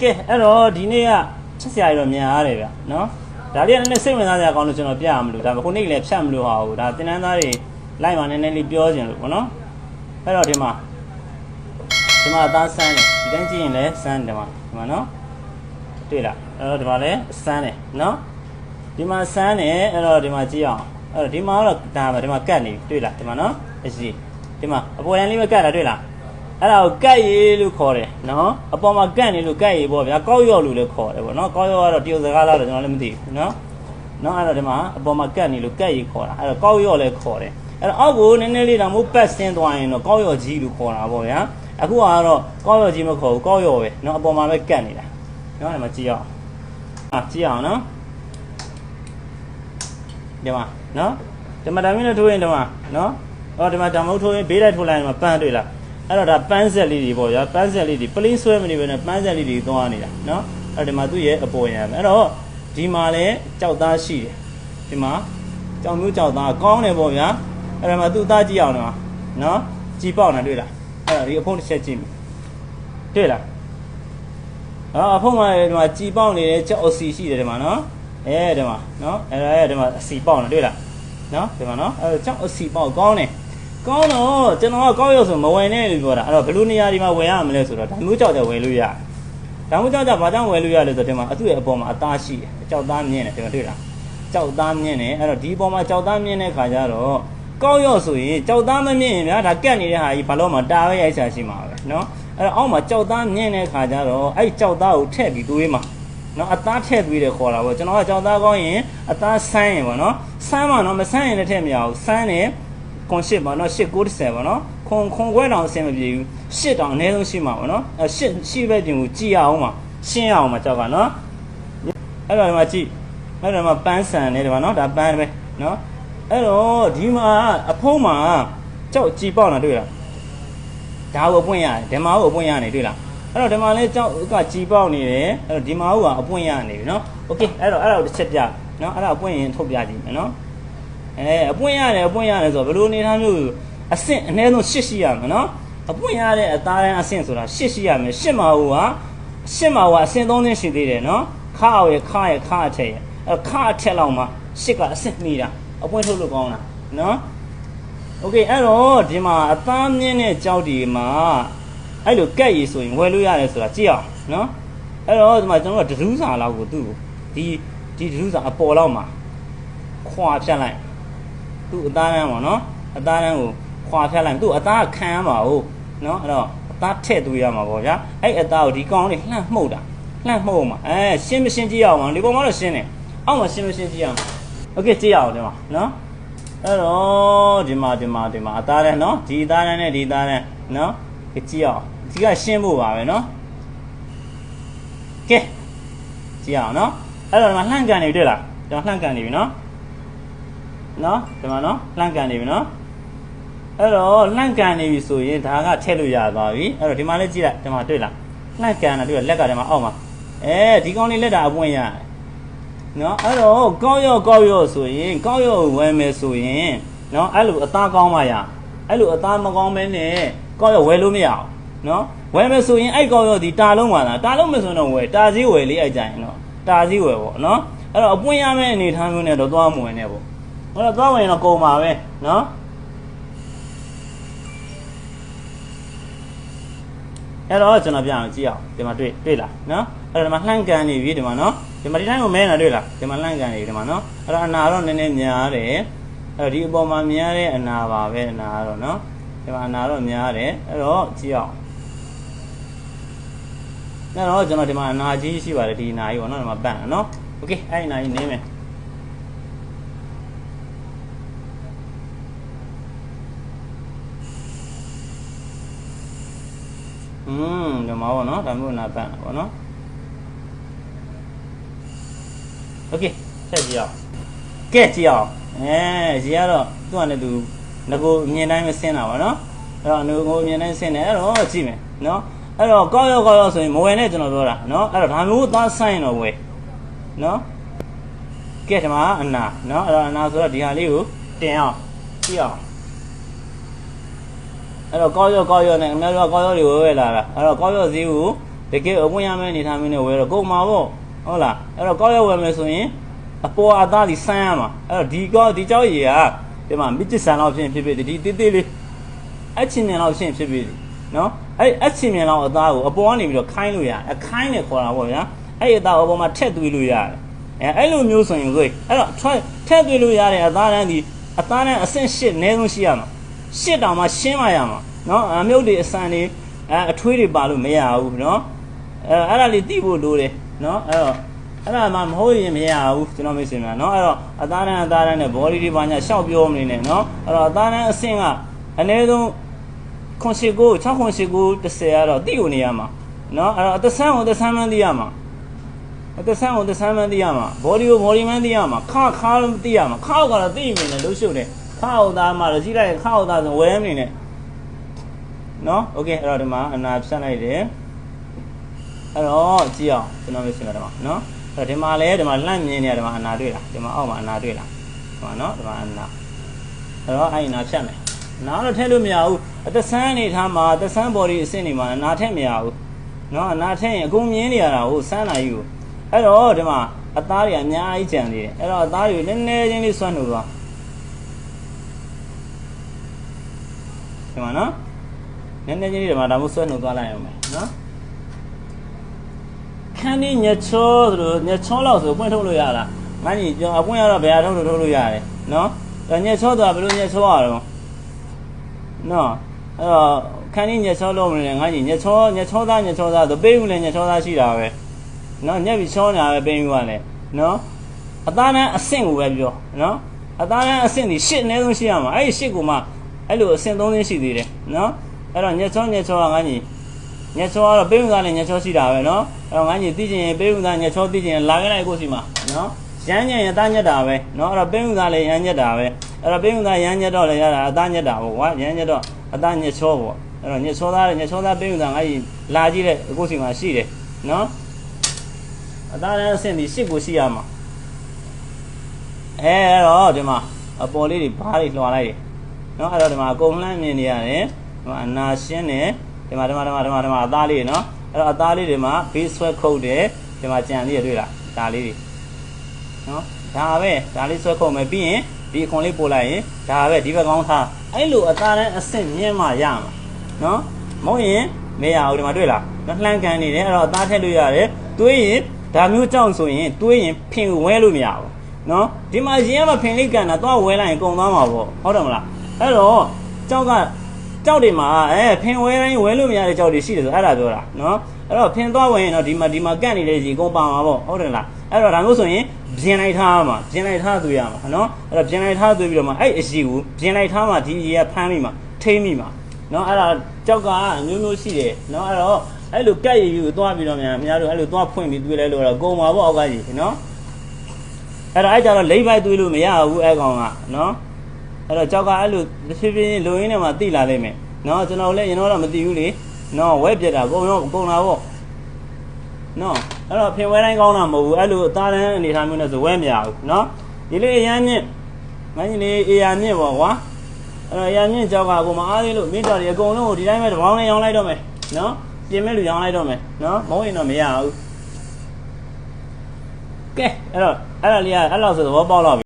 ကဲအဲ့တော့ဒီနေ့ကချက်စရာကြီးတော့မြန်ရတယ်ဗျနော်ဒါလေးကလည်းစိတ်ဝင်စားစရာကောင်းလို့ကျွန်တော်ပြရမလို့ဒါခုနေ့လည်းဖြတ်မလို့ဟာဘူးဒါတင်တန်းသားတွေလိုက်မှနည်းနည်းလေးပြောခြင်းလို့ပေါ့နော်အဲ့တော့ဒီမှာဒီမှာအသားဆန်းတယ်ဒီတိုင်းကြည့်ရင်လည်းဆန်းတယ်မှာဒီမှာနော်တွေ့လားအဲ့တော့ဒီမှာလည်းဆန်းတယ်နော်ဒီမှာဆန်းတယ်အဲ့တော့ဒီမှာကြည့်အောင်အဲ့တော့ဒီမှာတော့ဒါပဲဒီမှာကတ်နေတွေ့လားဒီမှာနော်အစီဒီမှာအပေါ်ရန်လေးပဲကတ်တာတွေ့လား အဲ့ဒါကိုကတ်ရည်လို့ခေါ်တယ်နော်အပေါ်မှာကတ်နေလို့ကတ်ရည်ပေါ့ဗျာကောက်ရော့လို့လည်းခေါ်တယ်ပေါ့နော်ကောက်ရော့ကတော့တရုတ်စကားလားတော့ကျွန်တော်လည်းမသိဘူးနော်နော်အဲ့တော့ဒီမှာအပေါ်မှာကတ်နေလို့ကတ်ရည်ခေါ်တာအဲ့တော့ကောက်ရော့လည်းခေါ်တယ်အဲ့တော့အောက်ကိုနည်းနည်းလေးတော့မို့ပတ်ဆင်းသွားရင်တော့ကောက်ရော့ကြီးလို့ခေါ်တာပေါ့ဗျာအခုကတော့ကောက်ရော့ကြီးမခေါ်ဘူးကောက်ရော့ပဲနော်အပေါ်မှာပဲကတ်နေတာနော်ဒီမှာကြည့်အောင်အာကြည့်အောင်နော်ဒီမှာနော်ဒီမှာဒါမျိုးနဲ့ထိုးရင်ဒီမှာနော်ဟောဒီမှာဓာမုတ်ထိုးရင်ဘေးလိုက်ထိုးလိုက်ရင်ဒီမှာပန်းတွေ့လား အဲ့တော့ဒါပန်းဆက်လေးတွေပေါ့ဗျာပန်းဆက်လေးတွေပလင်းဆွဲမနေဘဲနဲ့ပန်းဆက်လေးတွေသွားနေတာနော်အဲ့ဒီမှာသူ့ရဲ့အပေါ်ရံအဲ့တော့ဒီမှာလည်းကြောက်သားရှိတယ်ဒီမှာကြောင်မျိုးကြောက်သားကောင်းတယ်ပေါ့ဗျာအဲ့ဒါမှသူ့သားကြည့်အောင်နော်နော်ကြည်ပေါက်နေတွေ့လားအဲ့ဒါဒီအဖုံးတစ်ချက်ကြည့်မယ်တွေ့လားအော်အဖုံးမှာဒီမှာကြည်ပေါက်နေတဲ့ကြောက်အစီရှိတယ်ဒီမှာနော်အဲဒီမှာနော်အဲ့ဒါအဲဒီမှာအစီပေါက်နေတွေ့လားနော်ဒီမှာနော်အဲကြောက်အစီပေါက်ကောင်းတယ် ကောင်းတော့ကျွန်တော်ကကောက်ရုပ်ဆိုမဝင်နဲ့လို့ပြောတာအဲ့တော့ဘယ်လိုနေရာဒီမှာဝယ်ရမလဲဆိုတော့ဓာမျိုးကြောက်ကြဝယ်လို့ရတယ်ဓာမျိုးကြောက်ကြဘာကြောင့်ဝယ်လို့ရလဲဆိုတော့ဒီမှာအသူ့ရဲ့အပေါ်မှာအသားရှိတယ်ကြောက်သားမြင့်တယ်ဒီမှာတွေ့လားကြောက်သားမြင့်တယ်အဲ့တော့ဒီအပေါ်မှာကြောက်သားမြင့်တဲ့ခါကျတော့ကောက်ရုပ်ဆိုရင်ကြောက်သားမမြင့်ရင်ဗျာဒါကက်နေတဲ့ဟာကြီးဘာလို့မှတာပဲရိုက်ချာရှိမှာပဲနော်အဲ့တော့အောက်မှာကြောက်သားမြင့်တဲ့ခါကျတော့အဲ့ကြောက်သားကိုထည့်ပြီးတွေးမှာနော်အသားထည့်ပြီးတယ်ခေါ်တာပေါ့ကျွန်တော်ကကြောက်သားကောင်းရင်အသားဆန်းရင်ပေါ့နော်ဆန်းမှာနော်မဆန်းရင်လည်းထည့်မရဘူးဆန်းတယ် ခွန်ရှစ်ပါနော်ရှစ်90ပါနော်ခွန်ခွန်ခွဲတောင်အဆင်မပြေဘူးရှစ်တောင်အနည်းဆုံးရှိမှာပါနော်အဲရှစ်ရှိပဲတင်ကိုကြည်အောင်ပါရှင်းအောင်ပါကြောက်ကနော်အဲ့တော့ဒီမှာကြည့်အဲ့တော့ဒီမှာပန်းဆန်နေတယ်ပါနော်ဒါပန်းပဲနော်အဲ့တော့ဒီမှာအဖုံးမှာကြောက်ကြည်ပေါက်တာတွေ့လားဒါကိုအပွင့်ရတယ်ဓမ္မကိုအပွင့်ရနေတွေ့လားအဲ့တော့ဒီမှာလဲကြောက်ကကြည်ပေါက်နေတယ်အဲ့တော့ဒီမှာကအပွင့်ရနေပြီနော်โอเคအဲ့တော့အဲ့ဒါကိုတစ်ချက်ပြနော်အဲ့ဒါအပွင့်ရင်ထုတ်ပြကြည့်မယ်နော် အဲအပွင့်ရတယ်အပွင့်ရတယ်ဆိုတော့ဘယ်လိုအနေထားမျိုးအဆင့်အနည်းဆုံးရှစ်ရှိရမယ်နော်အပွင့်ရတဲ့အသားတန်းအဆင့်ဆိုတာရှစ်ရှိရမယ်ရှစ်မှာဟိုကရှစ်မှာဟိုကအဆင့်သုံးဆင့်ရှိသေးတယ်နော်ခါအောင်ရခါရခါအထက်ရအဲ့ခါအထက်လောက်မှာရှစ်ကအဆင့်မိတာအပွင့်ထုတ်လို့ကောင်းတာနော်โอเคအဲ့တော့ဒီမှာအသားမြင့်တဲ့ကြောက်ဒီမှာအဲ့လိုကက်ရည်ဆိုရင်ဝယ်လို့ရတယ်ဆိုတာကြည့်အောင်နော်အဲ့တော့ဒီမှာကျွန်တော်ကဒူးစာလောက်ကိုသူ့ကိုဒီဒီဒူးစာအပေါ်လောက်မှာခွာဖြတ်လိုက် သူ့အသားတန်းပေါ့နော်အသားတန်းကိုခွာဖြတ်လိုက်သူ့အသားခံရမှာဟုတ်နော်အဲ့တော့အသားထည့်သွေးရမှာပေါ့ဗျာအဲ့အသားကိုဒီကောင်းလေးလှန့်မှုတ်တာလှန့်မှုတ်မှာအဲရှင်းမရှင်းကြည့်အောင်ပါဒီပုံမှာတော့ရှင်းတယ်အောက်မှာရှင်းမရှင်းကြည့်အောင်โอเคကြည့်အောင်ဒီမှာနော်အဲ့တော့ဒီမှာဒီမှာဒီမှာအသားတန်းနော်ဒီအသားတန်းနဲ့ဒီအသားတန်းနော်ကြည့်အောင်ဒီကရှင်းဖို့ပါပဲနော်ကဲကြည့်အောင်နော်အဲ့တော့ဒီမှာလှန့်ကန်နေတွေ့လားဒီမှာလှန့်ကန်နေပြီနော် နော်ဒီမှာနော်လှန့်ကန်နေပြီနော်အဲ့တော့လှန့်ကန်နေပြီဆိုရင်ဒါကထည့်လို့ရသွားပြီအဲ့တော့ဒီမှာလေးကြည့်လိုက်ဒီမှာတွေ့လားလှန့်ကန်တာတွေ့လက်ကဒီမှာအောက်မှာအဲဒီကောင်းလေးလက်တာအပွင့်ရတယ်နော်အဲ့တော့ကောက်ရော့ကောက်ရော့ဆိုရင်ကောက်ရော့ဝယ်မယ်ဆိုရင်နော်အဲ့လိုအသားကောင်းမှရအဲ့လိုအသားမကောင်းမဲနဲ့ကောက်ရော့ဝယ်လို့မရအောင်နော်ဝယ်မယ်ဆိုရင်အဲ့ကောက်ရော့ဒီတာလုံးပါလားတာလုံးမယ်ဆိုတော့ဝယ်တာစည်းဝယ်လေးအဲ့ကြရင်နော်တာစည်းဝယ်ပေါ့နော်အဲ့တော့အပွင့်ရမယ့်အနေထားမျိုးနဲ့တော့သွားမဝင်နဲ့ပေါ့ ဟောတော့သွားဝင်တော့ကုန်ပါပဲနော်အဲ့တော့ကျွန်တော်ပြအောင်ကြည့်အောင်ဒီမှာတွေ့တွေ့လားနော်အဲ့တော့ဒီမှာလှန့်ကန်နေပြီဒီမှာနော်ဒီမှာဒီတိုင်းကိုမဲနေတာတွေ့လားဒီမှာလှန့်ကန်နေပြီဒီမှာနော်အဲ့တော့အနာတော့နည်းနည်းများတယ်အဲ့တော့ဒီအပေါ်မှာများတဲ့အနာပါပဲအနာကတော့နော်ဒီမှာအနာတော့များတယ်အဲ့တော့ကြည့်အောင်အဲ့တော့ကျွန်တော်ဒီမှာအနာကြီးရှိပါတယ်ဒီအနာကြီးပေါ့နော်ဒီမှာပန့်နော်โอเคအဲ့ဒီအနာကြီးနင်းမယ် อืมဒီမှာပေါ့နော်ဒါမျိုးနာပန့်တာပေါ့နော်โอเคဆက်ကြည့်အောင်ကဲကြည့်အောင်အဲရေကတော့သူ့အနေနဲ့သူငကိုအမြင်တိုင်းပဲဆင်းတာပါနော်အဲ့တော့ငကိုအမြင်တိုင်းဆင်းတယ်အဲ့တော့ကြည့်မယ်နော်အဲ့တော့ကောက်ရောကောက်ရောဆိုရင်မဝယ်နဲ့ကျွန်တော်ပြောတာနော်အဲ့တော့ဒါမျိုးသားဆိုင်တော့ဝယ်နော်ကဲဒီမှာအနာနော်အဲ့တော့အနာဆိုတော့ဒီဟာလေးကိုတင်အောင်ကြည့်အောင် အဲ့တော့ကောက်ရောကောက်ရောနဲ့အများကြီးကောက်ရောတွေဝယ်ဝယ်လာတာအဲ့တော့ကောက်ရောဈေးကိုတကယ်အပွင့်ရမယ့်အနေထားမျိုးနဲ့ဝယ်တော့ကုန်မှာပေါ့ဟုတ်လားအဲ့တော့ကောက်ရောက်ဝယ်မယ်ဆိုရင်အပေါ်အသားဒီဆန်းရမှာအဲ့တော့ဒီကောဒီကြောက်ရည်ကဒီမှာမြစ်ချဆန်လောက်ဖြစ်ဖြစ်ဖြစ်ဒီတေးသေးလေးအချင်းမြန်လောက်ဖြစ်ဖြစ်ဖြစ်နော်အဲ့အချင်းမြန်လောက်အသားကိုအပေါ်ကနေပြီးတော့ခိုင်းလို့ရအခိုင်းနဲ့ခေါ်တာပေါ့ဗျာအဲ့ဒီအသားအပေါ်မှာထက်သွေးလို့ရတယ်အဲအဲ့လိုမျိုးဆိုရင်ကိုအဲ့တော့ထက်သွေးလို့ရတဲ့အသားတန်းဒီအသားတန်းအဆင့်၈အနည်းဆုံးရှိရမှာ ရှစ်တောင်မှရှင်းမှရမှာနော်အမြုပ်တွေအစံတွေအဲအထွေးတွေပါလို့မရဘူးနော်အဲအဲ့ဒါလေးသိဖို့လိုတယ်နော်အဲ့တော့အဲ့ဒါမှမဟုတ်ရင်မရဘူးကျွန်တော်မိတ်ဆွေများနော်အဲ့တော့အသားတန်းအသားတန်းနဲ့ body တွေပါညာရှောက်ပြောမနေနဲ့နော်အဲ့တော့အသားတန်းအဆင့်ကအနည်းဆုံးခွန်ရှိကို6ခွန်ရှိကို30ကတော့သိကိုနေရမှာနော်အဲ့တော့အသက်ဆန်းကိုအသက်ဆန်းမှန်းသိရမှာအသက်ဆန်းကိုအသက်ဆန်းမှန်းသိရမှာ body ကို body မှန်းသိရမှာခါခါသိရမှာခါကတော့သိမိနေလို့ရှုပ်တယ် ခါဟုတ်သားမှတော့ကြည့်လိုက်ခါဟုတ်သားဆိုဝဲမနေနဲ့နော်โอเคအဲ့တော့ဒီမှာအနာဖြတ်လိုက်တယ်အဲ့တော့ကြည့်အောင်ကျွန်တော်မျိုးရှင်းမယ်ဒီမှာနော်အဲ့တော့ဒီမှာလဲဒီမှာလှန့်မြင်နေရဒီမှာအနာတွေ့လားဒီမှာအောက်မှာအနာတွေ့လားဒီမှာနော်ဒီမှာအနာအဲ့တော့အဲ့ဒီနာဖြတ်မယ်နာတော့ထည့်လို့မရဘူးအသက်ဆန်းအနေထားမှာအသက်ဆန်း body အဆင့်နေမှာအနာထည့်မရဘူးနော်အနာထည့်ရင်အကုန်မြင်နေရတာဟုတ်ဆန်းလာယူအဲ့တော့ဒီမှာအသားတွေအများကြီးကြံနေတယ်အဲ့တော့အသားတွေကိုနည်းနည်းချင်းလေးဆွမ်းလို့သွား ဒီမှာနော်နည်းနည်းချင်းလေးဒီမှာဒါမှဆွဲနှုတ်သွားလိုက်အောင်မယ်နော်ခန်းဒီညချောဆိုလို့ညချောလောက်ဆိုပွင့်ထုတ်လို့ရလားငါကြီးကျွန်တော်အပွင့်ရတော့ဘယ်ဟာထုတ်လို့ထုတ်လို့ရတယ်နော်ဒါညချောဆိုတာဘယ်လိုညချောရတော့နော်အဲ့တော့ခန်းဒီညချောလို့မလဲငါကြီးညချောညချောသားညချောသားဆိုပေးဦးလဲညချောသားရှိတာပဲနော်ညက်ပြီးချောနေတာပဲပေးဦးကလည်းနော်အသားနဲ့အဆင့်ကိုပဲပြောနော်အသားနဲ့အဆင့်ဒီရှစ်အနည်းဆုံးရှိရမှာအဲ့ဒီရှစ်ကိုမှ အဲ့လိုအဆင့်သုံးသင်းရှိသေးတယ်နော်အဲ့တော့ညက်ချောညက်ချောကငါကြီးညက်ချောကတော့ပေးဦးကလည်းညက်ချောရှိတာပဲနော်အဲ့တော့ငါကြီးသိချင်ရင်ပေးဦးကညက်ချောသိချင်ရင်လာခဲ့လိုက်ကိုစီမှာနော်ရမ်းညက်ရင်အသားညက်တာပဲနော်အဲ့တော့ပေးဦးကလည်းရမ်းညက်တာပဲအဲ့တော့ပေးဦးကရမ်းညက်တော့လည်းရတာအသားညက်တာပေါ့ကွာရမ်းညက်တော့အသားညက်ချောပေါ့အဲ့တော့ညက်ချောသားညက်ချောသားပေးဦးကငါကြီးလာကြည့်တဲ့ကိုစီမှာရှိတယ်နော်အသားနဲ့အဆင့်ဒီရှစ်ကိုရှိရမှာအဲအဲ့တော့ဒီမှာအပေါ်လေးတွေဘားတွေလွှာလိုက်တယ် နော်အဲ့တော့ဒီမှာအကုန်လှမ်းမြင်နေရတယ်ဒီမှာအနာရှင်းတယ်ဒီမှာဒီမှာဒီမှာဒီမှာဒီမှာအသားလေးနော်အဲ့တော့အသားလေးတွေမှာဘေးဆွဲခုတ်တယ်ဒီမှာကြံလေးတွေတွေ့လားဒါလေးတွေနော်ဒါပဲဒါလေးဆွဲခုတ်မယ်ပြီးရင်ဒီအခွန်လေးပို့လိုက်ရင်ဒါပဲဒီဘက်ကောင်းထားအဲ့လိုအသားနဲ့အဆင့်မြင့်မှရမှာနော်မဟုတ်ရင်မရဘူးဒီမှာတွေ့လားနော်လှမ်းကန်နေတယ်အဲ့တော့အသားထည့်လို့ရတယ်တွေးရင်ဒါမျိုးကြောင့်ဆိုရင်တွေးရင်ဖင်ဝဲလို့မရဘူးနော်ဒီမှာရင်းကမဖင်လေးကန်တာတော့ဝဲလိုက်ရင်ကုန်သွားမှာပေါ့ဟုတ်တယ်မလား အဲ့တော့ကြောက်ကကြောက်တွေမှာအဲဖင်ဝဲတိုင်းဝဲလို့မရတဲ့ကြောက်တွေရှိတယ်ဆိုအဲ့ဒါပြောတာနော်အဲ့တော့ဖင်သွားဝင်ရင်တော့ဒီမှာဒီမှာကန့်နေတဲ့ရေကုန်ပါမှာပေါ့ဟုတ်တယ်လားအဲ့တော့ဒါမျိုးဆိုရင်ပြင်လိုက်ထားမှာပြင်လိုက်ထားသွေးရမှာနော်အဲ့တော့ပြင်လိုက်ထားသွေးပြီးတော့မှအဲ့အရှိကိုပြင်လိုက်ထားမှာဒီရေကဖမ်းမိမှာထိမ့်မိမှာနော်အဲ့ဒါကြောက်ကအမျိုးမျိုးရှိတယ်နော်အဲ့တော့အဲ့လိုကက်ရည်ကိုသွားပြီးတော့များများတို့အဲ့လိုသွားဖွင့်ပြီးသွေးလဲလို့တော့ကုန်ပါပေါ့အောက်ကကြီးနော်အဲ့တော့အဲ့ကြတော့လိမ့်ပိုက်သွေးလို့မရဘူးအဲ့ကောင်ကနော် အဲ့တော့ကြောက်ကအဲ့လိုတစ်ဖြည်းဖြည်းလူရင်းထဲမှာတိလာလိမ့်မယ်နော်ကျွန်တော်လည်းရင်တော့မသိဘူးလေနော်ဝဲပြက်တာကုန်ရောကုန်လာပေါ့နော်အဲ့တော့ဖင်ဝဲတိုင်းကောင်းတာမဟုတ်ဘူးအဲ့လိုအသားတန်းအနေထားမျိုးနဲ့ဆိုဝဲမရဘူးနော်ဒီလေးအရန်မြင့်မင်းကြီးလေးအေယာမြင့်ပေါ့ကွာအဲ့တော့အေယာမြင့်ကြောက်ကကိုမအားသေးလို့မိတော်တွေအကုန်လုံးကိုဒီတိုင်းပဲတပေါင်းနဲ့ရောင်းလိုက်တော့မယ်နော်ပြင်မဲ့လူရောင်းလိုက်တော့မယ်နော်မဟုတ်ရင်တော့မရဘူးကဲအဲ့တော့အဲ့ဒါလေးကအဲ့လောက်ဆိုသဘောပေါက်တော့